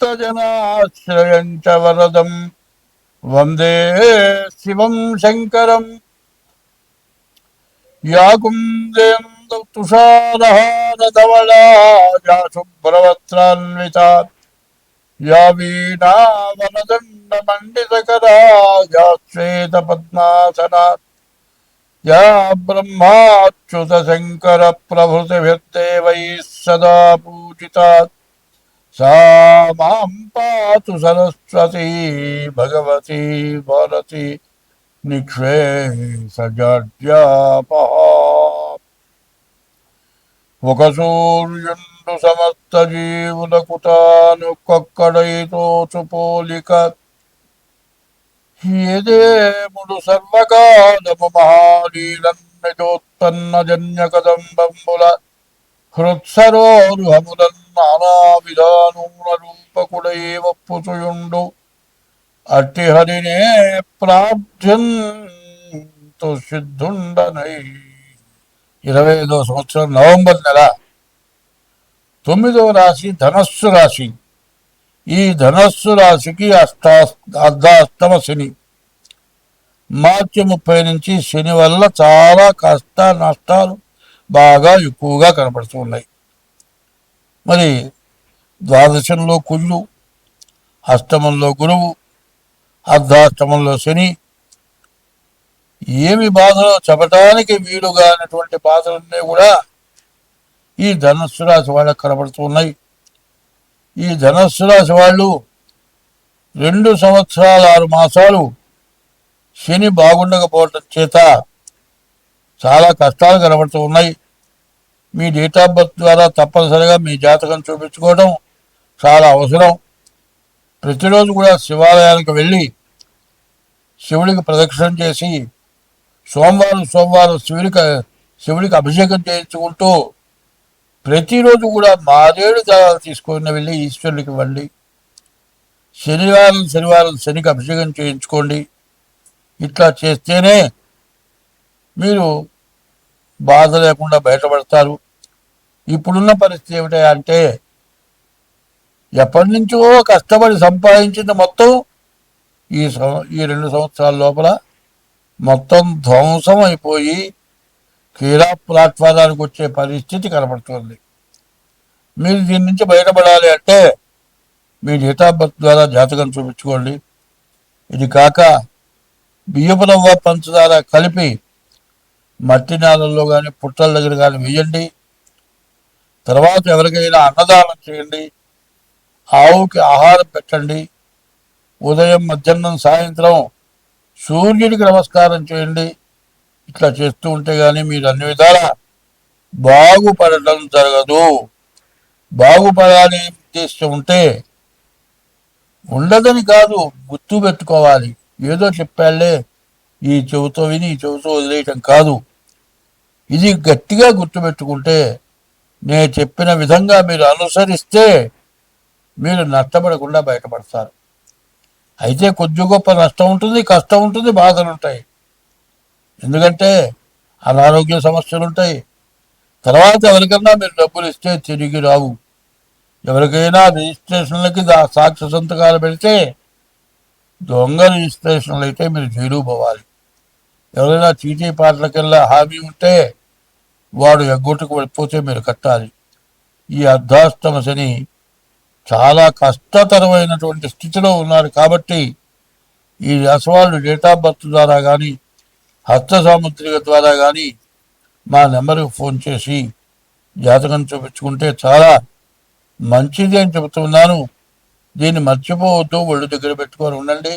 భక్తజనాశ్రయం చ వరదం వందే శివం శంకరం. యా కుందేందు తుషారహారధవళా యా శుభ్రవత్రాన్వితా యా వీణావనదండమండితకరా యా శ్వేతపద్మాసనా యా బ్రహ్మాచ్యుత శంకర ప్రభృతిభిర్దేవైः సదా పూజితాత్. సా మాం పాతు సరస్వతి భగవతి భారతి నిక్షే సజాడ్యాపహ ఒక సూర్యుండు సమస్త జీవులకు తానొక్కొక్కడైతో పోలిక ఏదేముడు సర్వకాలము మహానీలన్నజోత్పన్న జన్య కదంబంబుల హృత్సరోరుహములన్ నానా విధానూన రూపకుడై అట్టి హరినే ప్రార్థ్యంతు సిద్ధుండనై. ఇరవై ఐదో సంవత్సరం నవంబర్ నెల. తొమ్మిదవ రాశి ధనస్సు రాశి. ఈ ధనస్సు రాశికి అష్టా అర్ధాష్టమ శని మార్చి ముప్పై నుంచి శని వల్ల చాలా కష్ట నష్టాలు బాగా ఎక్కువగా కనపడుతున్నాయి మరి ద్వాదశంలో కుళ్ళు అష్టమంలో గురువు అర్ధాష్టమంలో శని. ఏమి బాధలో చెప్పటానికి వీలుగా అనేటువంటి బాధలన్నీ కూడా ఈ ధనస్సు రాశి వాళ్ళకి కనబడుతున్నాయి ఈ ధనస్సు రాశి వాళ్ళు రెండు సంవత్సరాల ఆరు మాసాలు శని బాగుండకపోవటం చేత చాలా కష్టాలు కనబడుతూ ఉన్నాయి. మీ డేట్ ఆఫ్ బర్త్ ద్వారా తప్పనిసరిగా మీ జాతకం చూపించుకోవడం చాలా అవసరం. ప్రతిరోజు కూడా శివాలయానికి వెళ్ళి శివుడికి ప్రదక్షిణం చేసి సోమవారం సోమవారం శివుడికి శివుడికి అభిషేకం చేయించుకుంటూ ప్రతిరోజు కూడా మారేడు దారాలు తీసుకొని వెళ్ళి ఈశ్వరుడికి ఇవ్వండి. శనివారం శనివారం శనికి అభిషేకం చేయించుకోండి. ఇట్లా చేస్తేనే మీరు బాధ లేకుండా బయటపడతారు. ఇప్పుడున్న పరిస్థితి ఏమిటి అంటే ఎప్పటి నుంచో కష్టపడి సంపాదించిన మొత్తం ఈ సం- ఈ రెండు సంవత్సరాల లోపల మొత్తం ధ్వంసం అయిపోయి క్రీడా ప్లాట్ఫారానికి వచ్చే పరిస్థితి కనబడుతుంది మీరు దీని నుంచి బయటపడాలి అంటే మీ డేటాబర్త్ ద్వారా జాతకం చూపించుకోండి. ఇది కాక బియ్యపు రవ్వ పంచదార కలిపి మట్టి నేలల్లో కానీ పుట్టల దగ్గర కానీ వేయండి. తర్వాత ఎవరికైనా అన్నదానం చేయండి ఆవుకి ఆహారం పెట్టండి ఉదయం మధ్యాహ్నం సాయంత్రం సూర్యుడికి నమస్కారం చేయండి. ఇట్లా చేస్తూ ఉంటే కానీ మీరు అన్ని విధాలా బాగుపడటం జరగదు. బాగుపడాలి ఉద్దేశం ఉంటే ఉండదని కాదు గుర్తు పెట్టుకోవాలి. ఏదో చెప్పాలే ఈ చెవుతో విని ఈ చెవుతో వదిలేయటం కాదు. ఇది గట్టిగా గుర్తుపెట్టుకుంటే నేను చెప్పిన విధంగా మీరు అనుసరిస్తే మీరు నష్టపడకుండా బయటపడతారు. అయితే కొద్ది గొప్ప నష్టం ఉంటుంది కష్టం ఉంటుంది బాధలు ఉంటాయి. ఎందుకంటే అనారోగ్య సమస్యలు ఉంటాయి. తర్వాత ఎవరికన్నా మీరు డబ్బులు ఇస్తే తిరిగి రావు. ఎవరికైనా రిజిస్ట్రేషన్లకి దా- సాక్ష్య సంతకాలు పెడితే దొంగ రిజిస్ట్రేషన్లు అయితే మీరు జైలు పోవాలి. ఎవరైనా చీటీ పాటలకెల్లా హామీ ఉంటే వాడు ఎగ్గొట్టుకు వెళ్ళిపోతే మీరు కట్టాలి. ఈ అర్ధాష్టమ శని చాలా కష్టతరమైనటువంటి స్థితిలో ఉన్నారు కాబట్టి ఈ రాశివాళ్ళు డేట్ ఆఫ్ బర్త్ ద్వారా కానీ హస్త సాముద్రిక ద్వారా కానీ మా నెంబర్కి ఫోన్ చేసి జాతకం చూపించుకుంటే చాలా మంచిది అని చెబుతున్నాను. దీన్ని మర్చిపోవద్దు ఒళ్ళు దగ్గర పెట్టుకొని ఉండండి.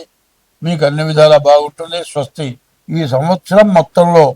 మీకు అన్ని విధాలా బాగుంటుంది. స్వస్తి. ఈ సంవత్సరం మొత్తంలో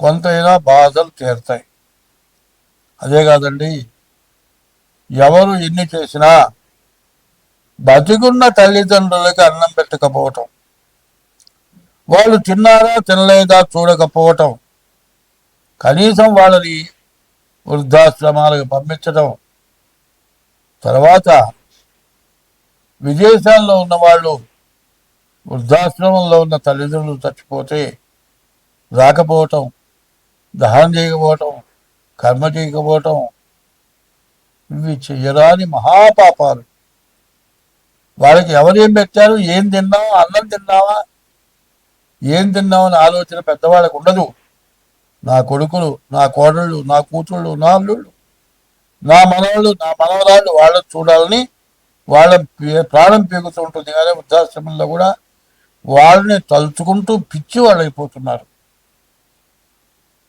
కొంతైనా బాధలు తీరుతాయి. అదే కాదండి ఎవరు ఎన్ని చేసినా బతికున్న తల్లిదండ్రులకు అన్నం పెట్టకపోవటం వాళ్ళు తిన్నారా తినలేదా చూడకపోవటం కనీసం వాళ్ళని వృద్ధాశ్రమాలకు పంపించడం తర్వాత విదేశాల్లో ఉన్న వాళ్ళు వృద్ధాశ్రమంలో ఉన్న తల్లిదండ్రులు చచ్చిపోతే రాకపోవటం దహనం చేయకపోవటం కర్మ చేయకపోవటం ఇవి చెయ్యరాని మహాపాపాలు. వాళ్ళకి ఎవరేం పెట్టారు? ఏం తిన్నావా? అన్నం తిన్నావా? ఏం తిన్నామని ఆలోచన పెద్దవాళ్ళకు ఉండదు. నా కొడుకులు నా కోడళ్ళు నా కూతుళ్ళు నా అల్లుళ్ళు నా మనవాళ్ళు నా మనవరాళ్ళు వాళ్ళని చూడాలని వాళ్ళ ప్రాణం పీగుతూ ఉంటుంది. కానీ వృద్ధాశ్రమంలో కూడా వాళ్ళని తలుచుకుంటూ పిచ్చి వాళ్ళు అయిపోతున్నారు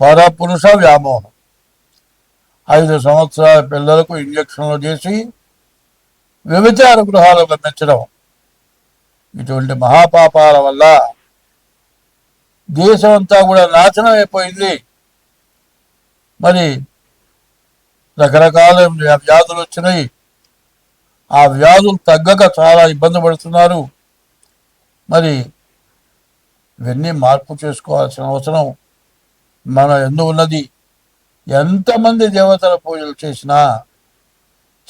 పరపురుష వ్యామోహం. ఐదు సంవత్సరాల పిల్లలకు ఇంజక్షన్లు చేసి వ్యభిచార గృహాలు పంపించడం ఇటువంటి మహాపాపాల వల్ల దేశం అంతా కూడా నాశనం అయిపోయింది. మరి రకరకాల వ్యాధులు వచ్చినాయి. ఆ వ్యాధులు తగ్గక చాలా ఇబ్బంది పడుతున్నారు. మరి ఇవన్నీ మార్పు చేసుకోవాల్సిన అవసరం మన ఎందు ఉన్నది. ఎంతమంది దేవతల పూజలు చేసినా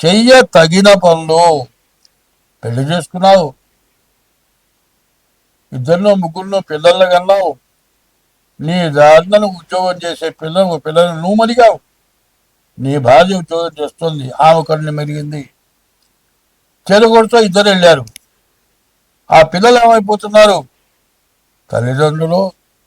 చెయ్య తగిన పనులు పెళ్ళి చేసుకున్నావు. ఇద్దరినో ముగ్గురునో పిల్లల్ని కన్నావు. నీ దారిన ఉద్యోగం చేసే పిల్లలు పిల్లలు నువ్వు మరిగావు. నీ భార్య ఉద్యోగం చేస్తుంది ఆమె కన్ను మెరిగింది. చెరుగొడుతో ఇద్దరు వెళ్ళారు. ఆ పిల్లలు ఏమైపోతున్నారు? తల్లిదండ్రులు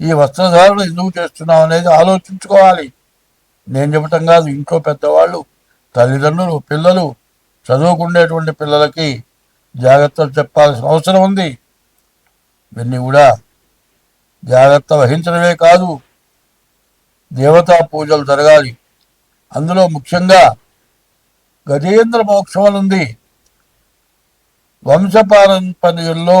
ఈ వస్త్రధారణ ఎందుకు చేస్తున్నాం అనేది ఆలోచించుకోవాలి. నేను చెప్పటం కాదు ఇంట్లో పెద్దవాళ్ళు తల్లిదండ్రులు పిల్లలు చదువుకునేటువంటి పిల్లలకి జాగ్రత్తలు చెప్పాల్సిన అవసరం ఉంది. ఇవన్నీ కూడా జాగ్రత్త వహించడమే కాదు దేవతా పూజలు జరగాలి. అందులో ముఖ్యంగా గజేంద్ర మోక్షం అని ఉంది. వంశపారంపర్యంలో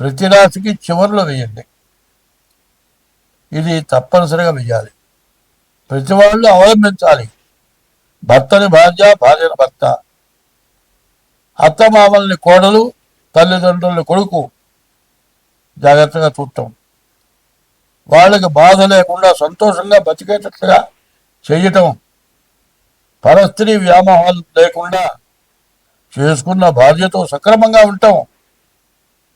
ప్రతి రాశికి చివరిలో వేయండి. ఇది తప్పనిసరిగా వేయాలి. ప్రతి వాళ్ళు అవలంబించాలి. భర్తని భార్య భార్యని భర్త. అత్తమామల్ని కోడలు తల్లిదండ్రుల్ని కొడుకు జాగ్రత్తగా చూడటం. వాళ్ళకి బాధ లేకుండా సంతోషంగా బతికేటట్లుగా చేయటం. పరస్త్రీ వ్యామోహాలు లేకుండా చేసుకున్న భార్యతో సక్రమంగా ఉంటాం